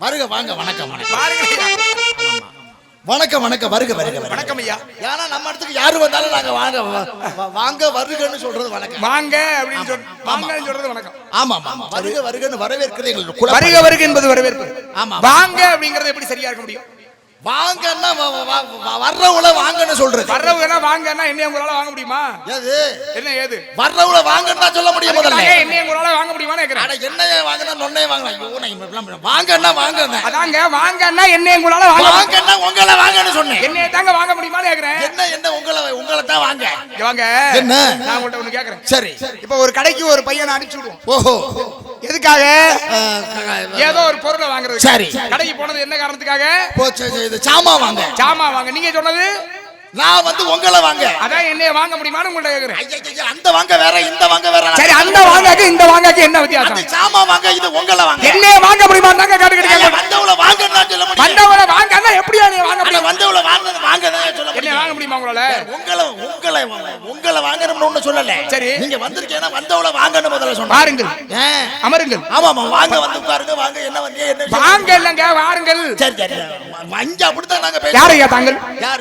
வருக வாங்க வணக்கம் வணக்கம். வணக்கம் வணக்கம் வருக வருக. வணக்கம் ஐயா. ஏன்னா நம்ம இடத்துக்கு யாரு வந்தாலும் நாங்க வாங்க வாங்க வருகன்னு சொல்றது வணக்கம். வாங்க அப்படின்னு சொல் வாங்கன்னு சொல்றது வணக்கம். ஆமா ஆமா வருக வருகன்னு வரவேற்கிறது எங்களுக்கு. வருக வருக என்பது வரவேற்பு. ஆமா. வாங்க அப்படிங்கறது எப்படி சரியா இருக்க முடியும்? வாங்கன்னா வர்றவங்கள வாங்கன்னு சொல்றது. வர்றவங்க வாங்கன்னா என்ன உங்களால வாங்க முடியுமா? ஏது என்ன ஏது? வர்றவங்கள வாங்கன்னு சொல்ல முடியும் முதல்ல. என்ன உங்களால வாங்க கேக்குறேன். அட என்னைய வாங்கினா நொன்னைய வாங்கலாம் ஐயோ நான் இப்படிலாம் பண்ண- வாங்கன்னா வாங்க அதாங்க வாங்கன்னா என்ன உங்களால வாங்க வாங்கன்னா உங்களை வாங்கன்னு சொன்னேன். என்னைய தாங்க வாங்க முடியுமான்னு கேக்குறேன். என்ன என்ன உங்களை உங்களை தான் வாங்க. வாங்க. என்ன? நான் உங்கள்ட்ட ஒண்ணு கேக்குறேன். சரி. இப்ப ஒரு கடைக்கு ஒரு பையனை அனுப்பிச்சு விடுவோம். ஓஹோ. எதுக்காக? ஏதோ ஒரு பொருளை வாங்குறது சரி. கடைக்கு போனது என்ன காரணத்துக்காக? சாமா வாங்க. ஜாமா வாங்க. நீங்க சொன்னது? நான் வந்து உங்களை வாங்க. அதான் என்னைய வாங்க முடியுமான்னு உங்கள்ட்ட கேக்குறேன். அந்த வாங்க வேற இந்த வாங்க வேற சரி அந்த வாங்காக்கு இந்த வாங்காக்கு என்ன வித்தியாசம்? சாமா வாங்க இது உங்களை வாங்க. என்னைய வாங்க முடியுமா தாங்க கேட்டுக்கிட்டு வந்தவள வாங்கன்னு தான் சொல்ல முடியும் வந்தவள வாங்கன்னா எப்படியா நீ வாங்க முடியும்? வந்தவள வாங்க வாங்க தான் சொல்ல முடியும் வாங்க முடியுமா. உங்களால? உங்களை உங்களை உங்களை வாங்கணும்னு ஒண்ணு சொல்லல. சரி. நீங்க வந்திருக்கீங்கன்னா வந்தவள வாங்கன்னு முதல்ல சொன்னேன். வாருங்கள். ஏன்? அமருங்கள். ஆமா ஆமா வாங்க வந்து உட்காருங்க வாங்க என்ன வந்து என்ன? வாங்க இல்லங்க வாருங்கள். சரி சரி வஞ்சா அப்படித்தான் நாங்க பேசுறோம். யாரையா தாங்கள்?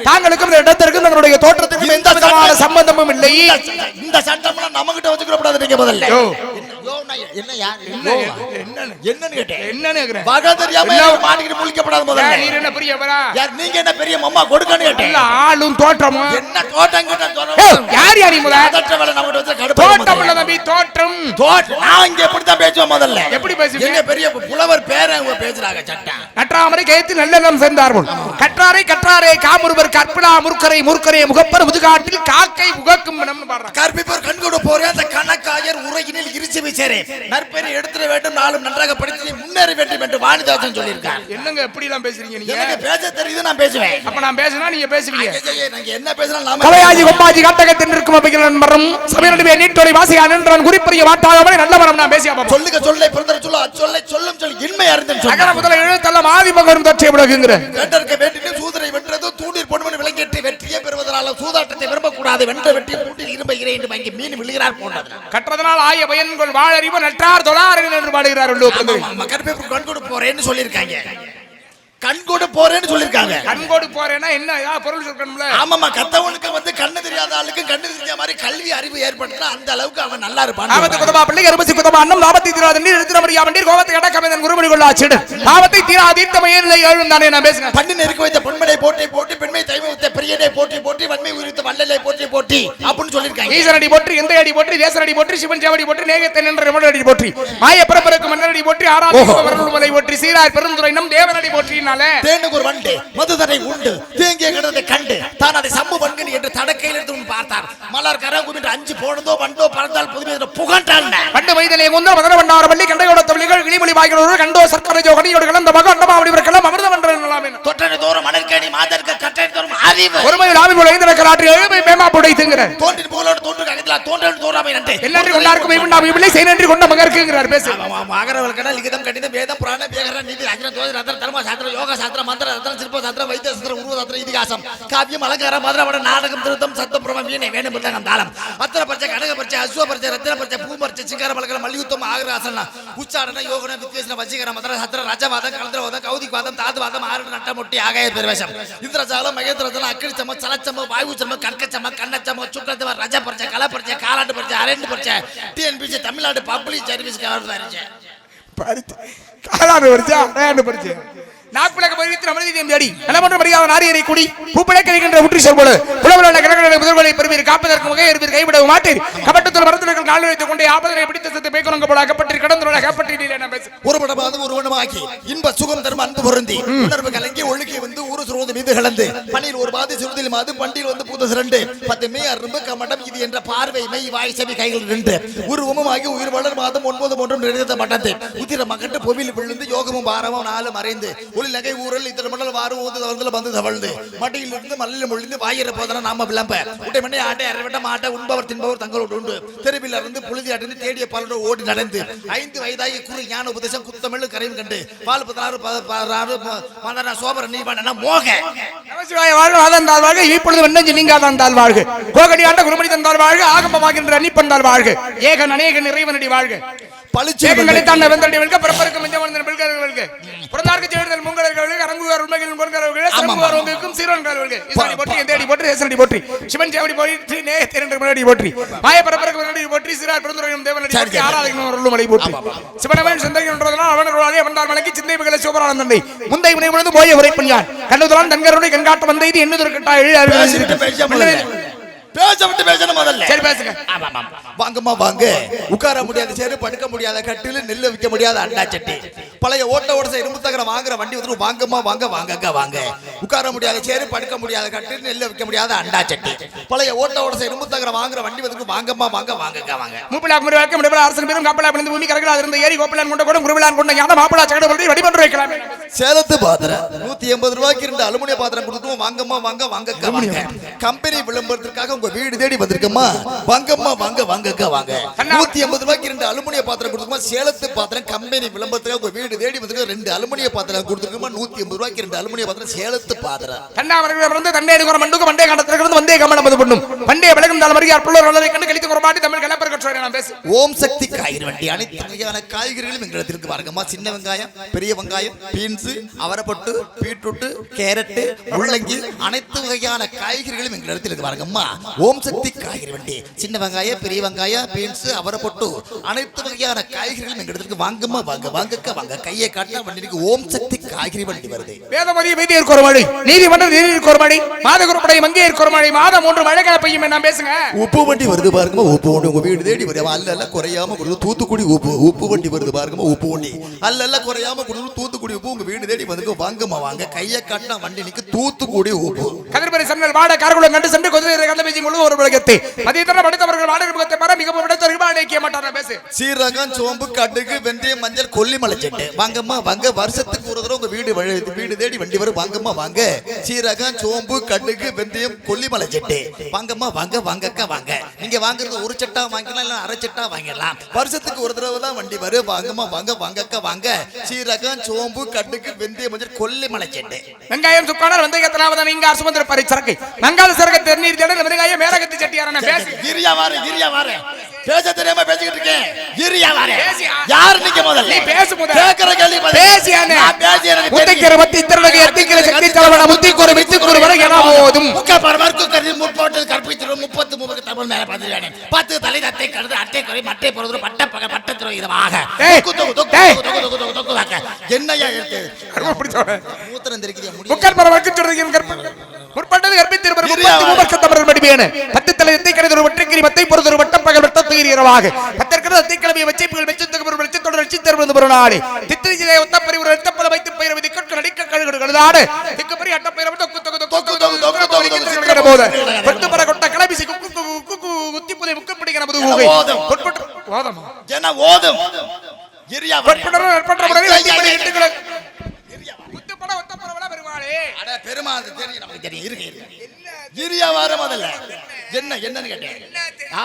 தாங்களுக்கும் இந்த இடத்திற்கும் நம்மளுடைய தோற்றத்திற்கும் எந்த விதமான சம்பந்தமும் இல்லை இந்த- சட்டம்லாம் நம்ம கிட்ட வச்சுக்கிற கூடாது நீங்க முதல்ல. என்ன- என்ன யார் என்ன? என்னன்னு? கேட்டேன்? என்னன்னு கேக்குறேன் வகை தெரியாம என்ன? எனக்கு மாட்டிக்கிட்டு முழிக்கப்படாது ஏன், முதல்ல நீர் என்ன பெரியவரா யார் நீங்க என்ன பெரிய மம்மா கொடுக்கன்னு கேட்டேன். ஆளும் தோற்றமும் என்ன தோட்டம் கிட்ட ஏய், யார் யார் நீ முத அதற்ற வேலை நம்ம கிட்ட வச்சு கடுப்பு தோட்டம் இல்ல தம்பி தோற்றம். தோட்டம் நான் இங்க எப்படித்தான் பேசுவேன் முதல்ல. எப்படி பேசுவீங்க? எங்க பெரிய புலவர் பேரை அவங்க பேசுறாங்க சட்டம் கற்றாமரை கேத்து நல்லெண்ணம் சேர்ந்தார்கள் கற்றாரை கற்றாரை காமுருவர் கற்பிலா முறுக்கரை முறுக்கரை முகப்பர் முதுகாட்டில் காக்கை உகக்கும் இடம்னு பாடுறாங்க. கற்பிப்போர் கண்கொடு போறேன் அந்த கணக்காயர் உரையினில் இருச்சி விசேரே. நற்பெயரை எடுத்துட வேண்டும் நாளும் நன்றாக படித்து முன்னேற வேண்டும் என்று வாணிதாசன் சொல்லியிருக்கார் என்னங்க எப்படி எல்லாம் பேசுறீங்க நீங்க? எனக்கு பேச தெரியுது நான் பேசுவேன். அப்ப நான் பேசினா நீங்க பேசுவீங்க. நாங்க என்ன பேசுறோம் நாம கவையாஜி கொம்பாஜி காட்டகத்தில் இருக்கும் அவைகள் மரம் சபையினுடைய நீட்டோடி வாசியா நின்றவன் குறிப்பறிய மாட்டாதவரை நல்ல மரம் நான் பேசியா சொல்லுக சொல்லை பிறந்தர சொல்ல அச்சொல்லை சொல்லும் சொல்லி இன்மை அறிந்தன் அகர சொன்னார் முதல எழுத்தெல்லாம் ஆதி மகரும் தற்றை விலகுங்கிற வேண்டற்க வேண்டிட்டு பெறுவதனால சூதாட்டத்தை விரும்பக்கூடாது வென்ற வெற்றி கூட்டில் இரும்ப இறை என்று வாங்கி மீன் விழுகிறார் போன்றது. கற்றதனால் ஆய பயன்கள் வாழறிவு நற்றார் தொழார்கள் என்று பாடுகிறார் உள்ளூர் பிரபு. கற்பிப்பு கண்கொடு போறேன்னு சொல்லியிருக்காங்க. கண்கொடு போறேன்னு சொல்லியிருக்காங்க. கண்கோடு போறேன்னா என்ன பொருள் சொல்லணும்ல? ஆமாமா கத்தவனுக்கு வந்து கண்ணு தெரியாத ஆளுக்கு கண்ணு தெரிஞ்ச மாதிரி கல்வி அறிவு ஏற்படுத்தினா அந்த அளவுக்கு அவன் நல்லா ஆபத்து இருப்பான் குதமா பிள்ளை அருபசி குதமா அன்னம் லாபத்தை தீராத. நீர் எடுத்து மரியா வண்டீர் கோபத்தை கட கவிதன் குருமணி கொள்ளா சிடு ஆபத்தை தீரா தீர்த்தமையே நிலை எழும் தானே நான் பேசுறேன் பண்ணி நெருக்க வைத்த பொன்மனை போட்டி போட்டி பெண்மை தைமை பெரியனை போட்டி போட்டி வன்மை உரித்த வல்லலை போட்டி போட்டி அப்படின்னு சொல்லியிருக்காங்க. ஈசனடி போற்றி எந்த அடி போற்றி தேசனடி போற்றி சிவன் சேவடி போற்றி நேகத்தை நின்ற ரமணடி போற்றி மாய பரப்பருக்கு மன்னரடி போற்றி ஆறாம் வரலுமலை போற்றி சீரார் பெருந்துரை நம் தேவனடி போற்றினாலே. தேனுக்கு ஒரு வண்டு மதுதனை உண்டு தேங்கிய கிடத்தை கண்டு தான் அதை சம்பு வன்கன் என்று தடக்கையில் எடுத்து பார்த்தார். மலர் கரம் குமிட்டு அஞ்சு போனதோ வண்டோ பறந்தால் புதுமை புகண்டான் பண்டு வயதிலே முந்தல் மதுர வண்டார பள்ளி கண்டையோட தொழில்கள் கிளிமொழி வாய்களோடு கண்டோ சர்க்கரை ஜோ கனியோடு கலந்த மக அண்டமாவடி இவர்களெல்லாம் அமிர்தம் என்ற தொட்டனை தோறும் மணற்கேணி மாதர்க்க ஒருமையில் ஆவி போல ஐந்து கலாற்றி எழுமை மேமா புடை திங்கிற தோன்றின் புகழோடு தோன்று ககத்திலா தோன்றல் தோறாமை நன்றே. எல்லாரும் கொண்டாருக்கும் ஈவன் இவில்லை செய் நன்றி கொண்ட மகருக்குங்கிறார் பேசு லிகிதம் கடிதம் வேதம் புராண வேகர நீதி அஜன தோதி ரத்ன தர்ம சாஸ்திரம் யோக சாஸ்திரம் மந்திர சிற்ப சாஸ்திரம் வைத்திய சாஸ்திரம் இதிகாசம். காவியம் அலங்காரம் மதுரவட நாடகம் திருத்தம் சத்தம் வீணை வேணும் புத்தகம் தாளம். அத்தனை பரிச்சை கனக பரிச்சை அசுவ பரிச்சை ரத்தின பரிச்சை பூ பரிச்சை சிங்கார மலகரம் மல்யுத்தம் ஆகராசன உச்சாரண யோகன வித்வேசன வசீகர மந்திர சத்திர ரஜவாதம் கலந்திரவாதம் கௌதிக்வாதம் தாதுவாதம் ஆறு நட்டமொட்டி ஆகாய பிரவேசம். இந்திரஜாலம் மகேந்திரஜலம் அக்கிரிச்சம சலச்சம வாயுச்சம கற்கச்சம கண்ணச்சம சுக்கரச்சம ரஜ பரிச்சை கல பரிச்சை காலாட்டு பரிச்சை அரண்டு பரிச்சை TNPSC Tamil Nadu public service government காலாண்டு பரிச்சா அடையாண்டு பரிச்சை. நாக்குலக பரிவித்து அமிர்தி தேடி. நலமன்ற மரியாதை நாரியரை கூடி பூப்பிழைக்க இருக்கின்ற உற்றி சொல்போடு. புலவர்கள கிரகண முதல்களை பெருமீர் காப்பதற்கு முகை இருப்பீர் கைவிடவும் மாட்டீர். கபட்டத்தில் மரத்திற்கு நாள் வைத்துக் கொண்டு ஆபதனை பிடித்த சத்து பேக்கணுங்க போல அகப்பட்டு கடந்துள்ள அகப்பட்டு நான் பேசு. ஒருவனமாவது ஒருவனமாகி இன்ப சுகம் தரும் அன்பு பொருந்தி உணர்வு கலங்கி ஒழுக்கி வந்து ஊரு சுருவது மீது கலந்து பணியில் ஒரு பாதி சுருதில் மாது பண்டில் வந்து பூத சிரண்டு பத்து அரும்பு கமடம் இது என்ற பார்வை மெய் வாய் செவி கைகள் நின்று. உருவமுமாகி உயிர் வளர் மாதம் ஒன்பது ஒன்றும் நிறைந்த மட்டத்து உதிர மகட்டு பொவில் விழுந்து யோகமும் பாரமும் நாலு மறைந்து ஒளி நகை ஊரல் இத்தனை மண்டல வாரு ஊத்து தவறுதல வந்து தவழ்ந்து. மட்டியில் இருந்து மல்லில் முழிந்து வாயிற போதனா நாம விளம்ப. உட்டை மண்ணை ஆட்டை அரைவட்ட மாட்டை உண்பவர் தின்பவர் தங்களோடு உண்டு. தெருவில் இருந்து புழுதி அடைந்து தேடிய பாலோடு ஓடி நடந்து. ஐந்து வயதாகி குறு ஞான உபதேசம் குத்தமிழ் கரையும் கண்டு. பால் பதினாறு பதினாறு மன்னரா மதன சோபர நீவான மோக. நமசிவாய வாழ்க வாதந்தால் வாழ்க இப்பொழுது வெண்ணஞ்சு நீங்காதான் வாழ்க. கோகடி ஆண்ட குருமணி தந்தால் வாழ்க ஆகம்பமாகின்ற அன்னிப்பந்தால் வாழ்க. ஏகன் அநேக நிறைவனடி வாழ்க. பளிச்செங்களை தான் வெந்தடிவர்களுக்கு முன்னாடி போற்றி மாய பிறப்பருக்கு முன்னாடி போற்றி சிறார் பிறந்துரையும் தேவனடி மலை போற்றி. சிவனவன் சந்தகின்றதனால் அவன் வந்தார் மலைக்கு சிந்தை மகளை சோபரானந்தனை முந்தை முனை முழுந்து போய உரைப்பன் யார் கண்ணுதலான் தன்கருடைய கண்காட்ட வந்தைது பேச விட்டு பேசணும் முதல்ல. சரி பேசுங்க. வாங்கம்மா வாங்க. உட்கார முடியாத சேரு படுக்க முடியாத கட்டில நெல்லு விற்க முடியாத அண்டா சட்டி. பழைய ஓட்ட ஓட இரும்பு தகரம் வாங்குற வண்டி வந்து வாங்கம்மா வாங்க வாங்கங்க வாங்க. உட்கார முடியாத சேரு படுக்க முடியாத கட்டில் நெல்லு விற்க முடியாத அண்டா சட்டி. பழைய ஓட்ட ஓட இரும்பு தகரம் வாங்குற வண்டி வந்து வாங்கம்மா வாங்க வாங்கங்க வாங்க. மூப்பிலா குமரி வழக்கம் முடிவில் அரசன் பேரும் கப்பலா பிறந்து பூமி கரகளா இருந்த ஏரி கோப்பிலான் கொண்ட கூட குருவிலான் கொண்ட ஞான மாப்பிளா சகட பற்றி வடிபன்று வைக்கலாம். சேலத்து பாத்திரம் நூத்தி எண்பது ரூபாய்க்கு ரெண்டு அலுமினிய பாத்திரம் கொடுத்துருவோம் வாங்கம்மா வாங்க வாங்கக்கா வாங்க. கம்பெனி விளம்பரத்திற்காக உங்க வீடு தேடி வந்திருக்கம்மா வாங்கம்மா வாங்க வாங்கக்கா வாங்க. நூத்தி எண்பது ரூபாய்க்கு ரெண்டு அலுமினிய பாத்திரம் கொடுத்துருக்கோம்? சேலத்து பாத்திரம் கம்பெனி விளம்பரத்துக்காக உங்க வீடு தேடி வந்திருக்க ரெண்டு அலுமினிய பாத்திரம் கொடுத்துருக்கோமா நூத்தி எண்பது ரூபாய்க்கு ரெண்டு அலுமினிய பாத்திரம் சேலத்து பாத்திரம். தன்னாவர்கள் பிறந்து தண்டை எடுக்கிற மண்டுக்கு மண்டே கண்டத்திலிருந்து வந்தே கமலம் அது பண்ணும். பண்டே விலகும் தால் மருகி அற்புள்ள நல்லதை கண்டு கழித்து குறமாட்டி தமிழ் கலப்பர் கற்றோரை நான் பேசு. ஓம் சக்தி காய்கறி வண்டி அனைத்து வகையான காய்கறிகளும் எங்களிடத்திற்கு பாருங்கம்மா சின்ன வெங்காயம் பெரிய வெங்காயம் பீன்ஸ் அவரைப்பட்டு பீட்ரூட் கேரட் முள்ளங்கி அனைத்து வகையான காய்கறிகளும் எங்களிடத்தில் இருக்கு பாருங்கம்மா ஓம் சக்தி காய்கறி வண்டி சின்ன வெங்காயம் பெரிய வெங்காயம் பீன்ஸ் அவரைப்பட்டு அனைத்து வகையான காய்கறிகளும் எங்களிடத்திற்கு வாங்கம்மா. வாங்க வாங்கக்க வாங்க. கையை காட்டினா வண்டிக்கு ஓம் சக்தி காய்கறி வண்டி வருது. வேதமதி வைத்தியர் கோரமழை நீதிமன்ற நீதியர் கோரமழை மாத குருப்படை மங்கையர் கோரமழை மாதம் மூன்று மழை பெய்யும் நான் பேசுங்க. உப்பு வண்டி வருது பாருங்கம்மா உப்பு வண்டி உங்க வீடு தேடி வருது. அல்ல குறையாம கொடுத்து தூத்துக்குடி உப்பு உப்பு வண்டி வருது பாருங்கம்மா உப்பு வண்டி. அல்ல குறையாம கொடுத்து தூத்துக்குடி உப்பு உங்க வீடு தேடி வந்து வாங்கம்மா வாங்க. கையை காட்டினா வண்டி நிக்கு தூத்துக்குடி உப்பு. கதிர்பரி சன்னல் வாட காரகுளம் கண்டு சென்று குதிரை கண்டு பேசி முழு ஒரு உலகத்தை மதியத்தர படித்தவர்கள் வாடகை முகத்தை மர மிக விடத்தவர்கள் வாடகை மாட்டார் பேசு. சீரகம் சோம்பு கடுகு வெந்தயம் மஞ்சள் கொல்லிமலை செட்டு வாங்கம்மா வாங்க. வருஷத்துக்கு ஒரு தடவை உங்க வீடு வழி- வீடு தேடி வண்டி வரும். வாங்கம்மா வாங்க. சீரகம் சோம்பு கடுகு வெந்தயம் கொல்லிமலை செட்டு. வாங்கம்மா வாங்க வாங்கக்கா வாங்க. நீங்க வாங்குறது ஒரு சட்டா வாங்கிக்கலாம் இல்ல அரை சட்டா வாங்கிடலாம். வருஷத்துக்கு ஒரு தடவை தான் வண்டி வரும். வாங்கம்மா வாங்க வாங்கக்கா வாங்க. சீரகம் சோம்பு கடுகு வெந்தயம் மஞ்சள் கொல்லிமலை செட்டு. வெங்காயம் சுக்கானர் வெந்தயத்தனாவதான் இங்க சுமந்திர பரி சரக்கு. வெங்காய சரக்கு தென்னீர் தேடல் வெங்காயம் மேலகத்து சட்டியார நான் பேசு. கிரியா வாரு கிரியா வாரு. பேச தெரியாம பேசிக்கிட்டு இருக்கேன் இரியா வாரே யார் நிக்க முதல்ல நீ பேசு முதல்ல கேக்குற கேள்வி பதில் பேசியானே நான் பேசி எனக்கு முத்திக்கிற பத்தி திருநகை எத்திக்கிற சக்தி தலைவன முத்தி கோர மிச்சி கோர வர என போதும் முக்க பரமார்க்கு கருதி முற்போட்டு கற்பித்திரு முப்பத்து முப்பது தமிழ் மேல பதிலானே பத்து தலை அத்தை கருது அட்டை குறை மட்டை பொறுது பட்ட பக பட்ட துறை இதுவாக தொக்கு தொக்கு தொக்கு தொக்கு என்னையா இருக்கு மூத்திரம் தெரிக்கிறீங்க முக்கர் பரமார்க்கு சொல்றீங்க முற்பட்டது கற்பித்திருப்பது முப்பத்தி சத்தமரன் படிப்பேன் பத்து தலை எத்தை கிடைத்த மத்தை பொறுத்த ஒரு வட்டம் பகல் வட்டம் தீரீரவாக பத்திருக்கிறது அத்தை கிளம்பிய வச்சை புகழ் வெச்சத்துக்கு வெச்சத்தோடு ரட்சி தருவது பிறநாடு தித்திரி ஜிலை ஒத்த பரிவு ரத்த வைத்து பயிர் விதி கற்கள் அடிக்க கழுகுடுகளாடு திக்கு பெரிய மட்டும் பயிர் தொக்கு தொக்கு தொக்கு தொக்கு தொக்கு தொக்கு போது பட்டு பர கொட்ட கிளபிசி குக்கு குக்கு குத்தி புதை முக்க பிடிக்கிற புது ஊகை ஓதம் ஜன ஓதம் இரியா பற்படர பற்படர வைத்து படி பெருமா அது தெரியும். நமக்கு தெரியும். இருக்கு இருக்கு கிரியா வார முதல்ல. என்ன என்னன்னு கேட்டேன்.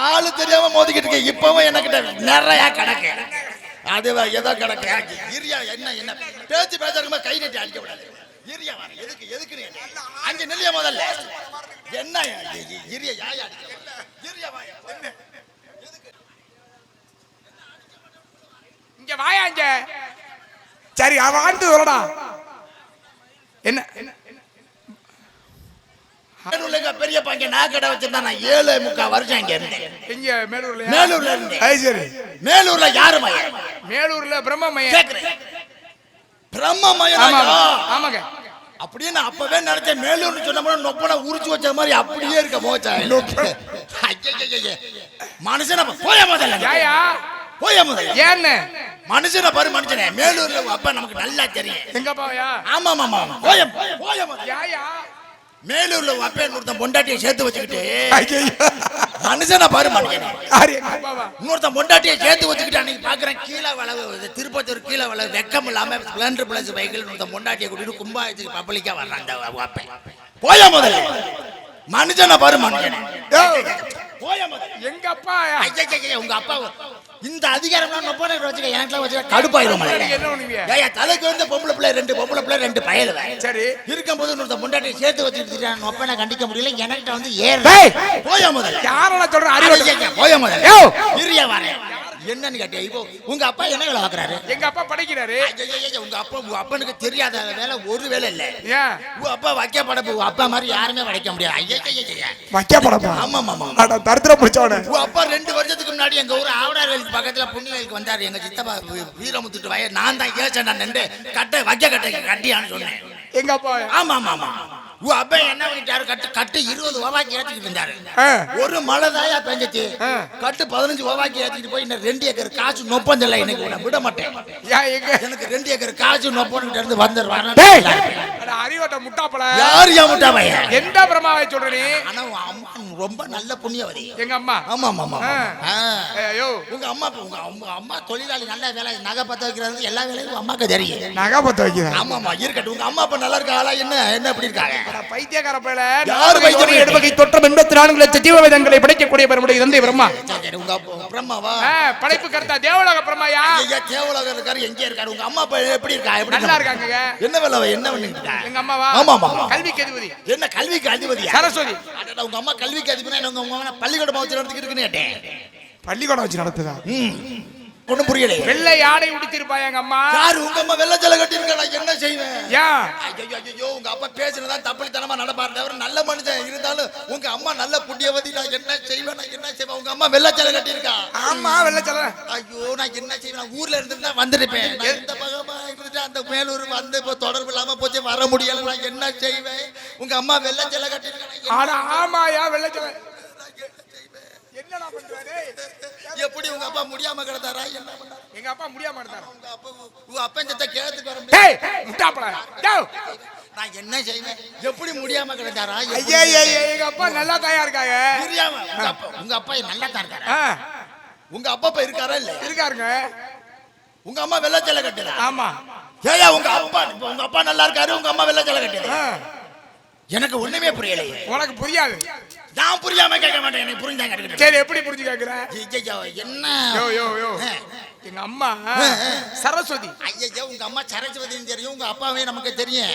ஆளு தெரியாம மோதிக்கிட்டு இருக்கேன். இப்பவும் எனக்கிட்ட நிறைய கிடக்கு. அது ஏதோ கிடக்கு. கிரியா என்ன என்ன? பேச்சு பேச இருக்கும்போது கை நட்டி அடிக்க கூடாது. கிரியா வார. எதுக்கு எதுக்கு நீ அங்க நெல்லியா முதல்ல? என்ன கிரியா யாயா கிரியா வாயா. என்ன? இங்க வாயா இங்க. சரி அவன் ஆண்டு சொல்லடா. என்ன? மேலூர்ல எங்க பெரியப்பா இங்க நான் கடை வச்சிருந்தா நான் ஏழு முக்கால் வருஷம் இங்க இருந்தேன். மேலூர்ல மேலூர்ல இருந்தேன். அது சரி. மேலூர்ல யாரு மயம்? மேலூர்ல பிரம்மமயம். கேக்குறேன். பிரம்ம மயம் ஆமாங்க. அப்படியே நான் அப்பவே நினைச்சேன். மேலூர்னு சொன்ன நொப்பனை உரிச்சு வச்ச மாதிரி அப்படியே இருக்க ஐயையையே. மனுஷனை போய முதல்ல. ஏயா போய முதல்ல. ஏன்னு? மனுஷனை பாரு மனுஷனே. மேலூர்ல அப்பா நமக்கு நல்லா தெரியும். எங்க பாவையா ஆமா ஆமா ஆமா போய போய முதல்ல. ஏயா மேலூர்ல அப்பா ஒருத்தன் பொண்டாட்டியை சேர்த்து வச்சுக்கிட்டு மனுஷனை பாரு இன்னொருத்தன் பொண்டாட்டியை சேர்த்து வச்சுக்கிட்டு அன்னைக்கு பாக்குறேன் கீழே வளவு திருப்பத்தூர் கீழே வளவு வெக்கம் இல்லாம ஸ்பிளண்டர் பிளஸ் பைக்கில் ஒருத்தன் பொண்டாட்டியை கூட்டிட்டு கும்பாயத்துக்கு பப்ளிக்கா வர்றான் அந்த அப்பன். போய முதல்ல. மனுஷனை பாரு மனுஷனே. எங்க அப்பா உங்க அப்பா இந்த அதிகாரம் ஒப்பனை வச்சுக்க எனக்குலாம் வச்சுக்க கடுப்பாயிரும் ஏயா தலைக்கு வந்து பொம்பளை பிள்ளை ரெண்டு பொம்பளை பிள்ளை ரெண்டு பயலுவ சரி. இருக்கும்போது இன்னொருத்த முண்டாட்டியை சேர்த்து வச்சுட்டு ஒப்பனை கண்டிக்க முடியல? என்கிட்ட வந்து ஏற போய முதல்ல யார சொல்றேன் போய முதல்ல இரியா வரேன் என்னன்னு கேட்டேன் இப்போ உங்க அப்பா என்ன வேலை பார்க்கறாரு? எங்க அப்பா படிக்கிறாரு. ஐயையையே, உங்க அப்பா உங்க அப்பனுக்கு தெரியாத வேலை ஒரு வேலை இல்ல. உங்க அப்பா வைக்க படப்பு உங்க அப்பா மாதிரி யாருமே வைக்க முடியாது. ஐயையையே. வைக்க படப்பா? ஆமா ஆமா அட தரித்திரம் பிடிச்சவன உங்க அப்பா ரெண்டு வருஷத்துக்கு முன்னாடி எங்க ஊர் ஆவடார் கோயிலுக்கு பக்கத்துல புண்ணியலுக்கு வந்தாரு. எங்க சித்தப்பா வீரமுத்துட்டு வய நான் தான் ஏச்சண்டா நின்று கட்டை வைக்க கட்டை கட்டியான்னு சொன்னேன். எங்க அப்பா? ஆமா ஆமா ஆமா உங்க அப்பா என்ன பண்ணிட்டாரு? கட்டு கட்டு இருபது ரூபாய்க்கு ஏத்திக்கிட்டு இருந்தாரு. ஒரு மழை தாயா பெஞ்சிச்சு. கட்டு பதினஞ்சு ரூபாய்க்கு ஏத்திட்டு போய் இன்னும் ரெண்டு ஏக்கர் காசு நொப்பந்தில்லை எனக்கு உன்னை விட மாட்டேன். எனக்கு ரெண்டு ஏக்கர் காசு நொப்பன்கிட்ட இருந்து வந்துடுவாங்க அறிவட்ட முட்டாப்பல. யார் பையன் எந்த பிரமாவை சொல்ற ஆனா உன் அம்மா ரொம்ப நல்ல புண்ணியவதி. எங்க அம்மா? ஆமா ஆமா ஆமா. ஐயோ. உங்க அம்மா உங்க உங்க அம்மா தொழிலாளி நல்ல வேலை நகை பத்த வைக்கிறது எல்லா வேலையும் அம்மாக்கு தெரியும். நகை பத்த வைக்கிறேன் ஆமா ஆமா இருக்கட்டும். உங்க அம்மா அப்ப நல்லா இருக்காளா என்ன என்ன எப்படி இருக்காங்க? பைத்தியக்கார பயல? யார் பைத்தியம் தொற்றம்? எண்பத்தி நான்கு லட்சம் ஜீவவேதங்களை படைக்கக்கூடிய பெருமுடைய தந்தை பிரம்மா. பிரம்மாவா படைப்பு கர்த்தா தேவலோக பிரம்மாயா? ஐயா தேவலோகம் இருக்காரு எங்க இருக்காரு? உங்க அம்மா அப்பா எப்படி இருக்கா? எப்படி நல்லா இருக்கா? இருக்காங்க என்ன வேலை என்ன பண்ணிட்டு? எங்க அம்மாவா ஆமா, ஆமா. கல்விக்கு அதிபதி. என்ன கல்விக்கு அதிபதியா? சரஸ்வதி. உங்க அம்மா கல்விக்கு அதிபதினா என்ன உங்க அம்மா பள்ளிக்கூடம் வச்சு நடத்திக்கிட்டு இருக்குன்னு பள்ளிக்கூடம் வச்சு நடத்துதா? ஒண்ணும் புரியலையே. வெள்ளை ஆடை உடுத்திருப்பா எங்க அம்மா. யாரு உங்க அம்மா வெள்ளச்சலை கட்டி இருக்கா நான் என்ன செய்வேன்? ஏன் ஐயோ உங்க அப்பா பேசுனதா தப்பளித்தனமா நடப்பாரு தவிர நல்ல மனுஷன் இருந்தாலும் உங்க அம்மா நல்ல புண்ணியவதி. நான் என்ன செய்வேன்? நான் என்ன செய்வேன்? உங்க அம்மா வெள்ளச்சலை கட்டி இருக்கா ஆமா வெள்ளை சொல்ல ஐயோ நான் என்ன செய்வேன்? ஊர்ல இருந்துட்டு தான் வந்திருப்பேன். நான் இந்த பக்கமா இருந்துட்டு அந்த மேலூர் வந்து இப்போ தொடர்பு இல்லாம போச்சு வர முடியல. நான் என்ன செய்வேன்? உங்க அம்மா வெள்ளச்சலை கட்டி இருக்கா ஆனா ஆமாயா வெள்ளை சொல்ல என்னடா பண்றாரு? எப்படி உங்க அப்பா முடியாம கிடந்தாரா? என்ன? எங்க அப்பா முடியாம இருந்தாரு? உங்க அப்பா உங்க அப்பா இந்த கேத்துக்கு வர டேய் முட்டாப்பல டேய் நான் என்ன செய்வேன்? எப்படி முடியாம கிடந்தாரா? ஐயா ஐயா எங்க அப்பா நல்லா தாயா இருக்காங்க. புரியாம உங்க அப்பா நல்லா தான் இருக்காரா? உங்க அப்பா அப்பா இருக்காரா இல்ல இருக்காருங்க. உங்க அம்மா வெள்ளச்சலை கட்டுதா ஆமா. ஏயா உங்க அப்பா உங்க அப்பா நல்லா இருக்காரு உங்க அம்மா வெள்ளச்சலை கட்டுது ஆ, எனக்கு ஒண்ணுமே புரியலையே. உனக்கு புரியாது. நான் புரியாம கேட்க மாட்டேன். எனக்கு புரிஞ்சா கேட்டுக்கிட்டேன் சரி எப்படி புரிஞ்சு ஐயையோ, என்ன? யோ யோ யோ. எங்க அம்மா சரஸ்வதி. ஐயையோ உங்க அம்மா சரஸ்வதின்னு தெரியும். உங்க அப்பாவே நமக்கு தெரியும்.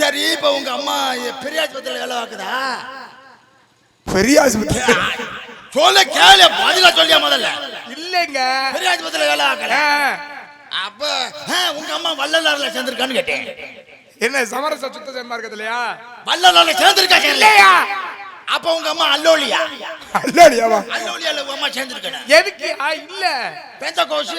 சரி இப்ப உங்க அம்மா பெரிய ஆஸ்பத்திரியில வேலை பார்க்குதா? பெரிய ஆஸ்பத்திரி. சொல்ல கேளு. பதிலா சொல்லியா முதல்ல? இல்லைங்க. பெரிய ஆஸ்பத்திரியில வேலை பார்க்கல? அப்ப உங்க அம்மா வள்ளலாறுல சேர்ந்திருக்கான்னு கேட்டேன். என்ன சமரச சுத்த சேர்மா இருக்குது இல்லையா? வள்ளலாறுல சேர்ந்திருக்கா இல்லையா? அப்ப உங்க அம்மா அல்லோலியா? இல்லையாவா அல்லோலியால உங்க அம்மா சேர்ந்திருக்கணும் எதுக்கு? இல்ல. பெந்த கோஷு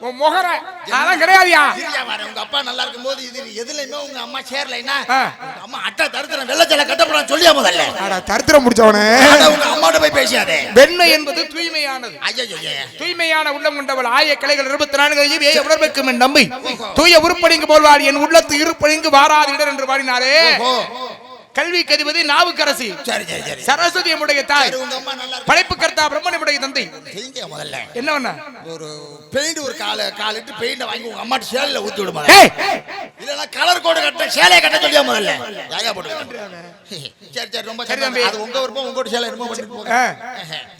உன் முகர அதெல்லாம் கிடையாதுயா? வர உங்க அப்பா நல்லா இருக்கும்போது இது எதுலயுமே உங்க அம்மா சேரலைன்னா. உங்க அம்மா அட்டை தருத்திரம் வெள்ளச்சல கட்டப்படான்னு சொல்லியா முதல்ல? அட தரித்திரம் முடிச்சவனே. உங்க அம்மாட்ட போய் பேசியாதே. வெண்மை என்பது தூய்மையானது. ஐயோ தூய்மையான உள்ளம் கொண்டவள் ஆய கிளைகள் இருபத்தி நான்கு ஏ உணர்வுக்கும் என் நம்பி. தூய உருப்படிங்கு போல்வார் என் உள்ளத்து இருப்படிங்கு வாராது இடர் என்று பாடினாரே ஓ கல்விக்கு அதிபதி நாவுக்கரசி. சரி சரி சரி. சரஸ்வதி நம்முடைய தாய். படைப்பு கர்த்தா பிரம்மனுடைய தந்தை. செய்யுங்க முதல்ல. என்ன ஒரு பெயிண்ட் ஒரு கால காலிட்டு பெயிண்ட வாங்கி உங்க அம்மாட்ட சேலையில ஊத்தி விடுமா இல்லனா கலர் கோடு கட்ட சேலைய கட்ட சொல்லியா முதல்ல? யாயா போட்டு சரி சரி ரொம்ப சரி, தம்பி. அது உங்க விருப்பம் உங்களோட சேலை ஆ,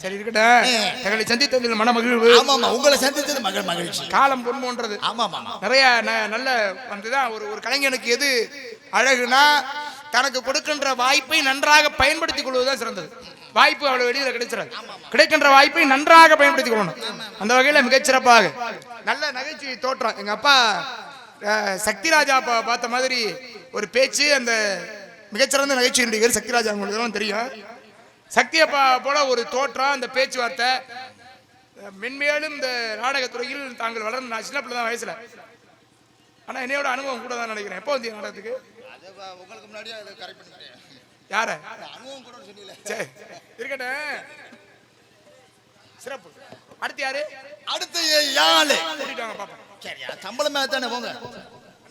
சரி இருக்கட்டும். தங்களை சந்தித்ததில் மன மகிழ்வு. ஆமா ஆமா. உங்களை சந்தித்தது மகள் மகிழ்ச்சி. காலம் பொன்மோன்றது. ஆமா ஆமா நிறைய நல்ல வந்துதான் ஒரு ஒரு கலைஞனுக்கு எது அழகுனா தனக்கு கொடுக்கின்ற வாய்ப்பை நன்றாக பயன்படுத்திக் கொள்வதுதான் சிறந்தது. வாய்ப்பு அவ்வளவு வெளியில கிடைச்சிடாது. கிடைக்கின்ற வாய்ப்பை நன்றாக பயன்படுத்திக் கொள்ளணும். அந்த வகையில மிகச்சிறப்பாக நல்ல நகைச்சுவை தோற்றம். எங்க அப்பா சக்திராஜா பா- பார்த்த மாதிரி ஒரு பேச்சு அந்த மிகச்சிறந்த நகைச்சுவை நடிகர் சக்திராஜா உங்களுக்கு தெரியும். சக்தி அப்பா போல ஒரு தோற்றம் அந்த பேச்சுவார்த்தை மென்மேலும் இந்த நாடகத்துறையில் தாங்கள் வளர்ந்த நான் சின்ன பிள்ளை தான் வயசுல. ஆனா என்னையோட அனுபவம் கூட தான் நினைக்கிறேன். எப்போ வந்தீங்க நாடகத்துக்கு? உங்களுக்கு முன்னாடியே அதை கரெக்ட் பண்ணிட்டேன். யார? அனுபவம் கூட சொல்லல. சரி இருக்கட்டும். சிறப்பு. அடுத்து யாரு? அடுத்து யாழு. கூட்டிட்டு வாங்க பாப்பா சரியா சம்பளமே தானே போங்க.